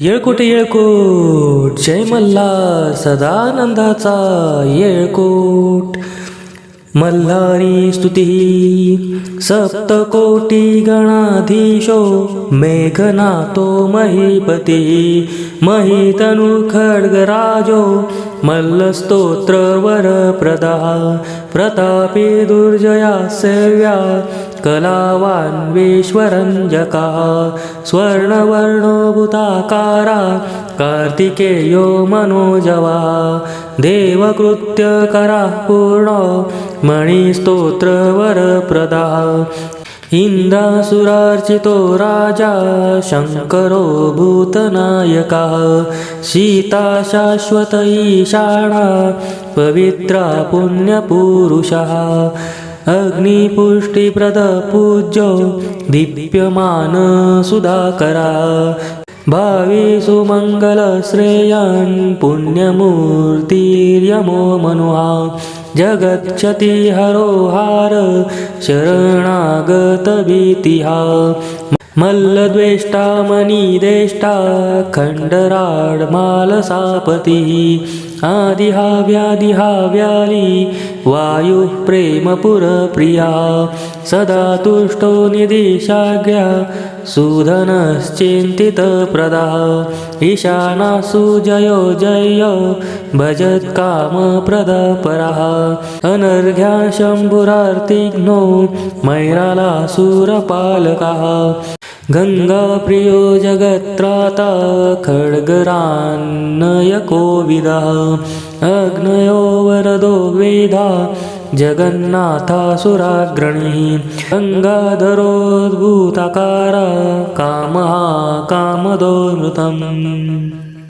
येळकोट येळकोट जय मल्हार सदानंदाचा येळकोट. मल्हारी स्तुती सप्तकोटी गणाधीशो मेघनाथो महीपती महितनु खड्गराजो मल्लस्तोत्र वरप्रदा प्रतापी दुर्जया सेव्या कलावान् विश्वरञ्जका स्वर्णवर्णभूताकारा कार्तिकेयो मनोजवा देवकृत्यकरा पूर्ण मणिस्तोत्रवरप्रदा। इन्द्रासुरार्चितो राजा शङ्करो भूतनायकः सीता शाश्वत ईशाणा पवित्रा पुण्यपुरुषः। अग्निपुष्टिप्रद पूज्यो दीप्यमान सुधाकरा। भावी सुमङ्गलश्रेयान् पुण्यमूर्तिर्यमो मनुहा। जगच्छति हरोहार शरणागत शरणागतभीतिहा मल्लद्वेष्टा मणिदेष्टा खण्डराड्मालसापतिः। मालसापतिः आदिहा व्याली वायुः प्रेमपुरप्रिया सदा तुष्टो निदेशाज्ञा सुधनश्चिन्तितप्रदा ईशानासु जयो. जय भजत्कामप्रदपरः अनर्घ्या शम्भुरार्तिघ्नो मैरालासुरपालकः गङ्गाप्रियो जगत्राता खड्गरान्नयकोविदः। अग्नयो वरदो वेदा जगन्नाथासुराग्रणी। गङ्गाधरोद्भूतकारा कामः कामदो मृतम्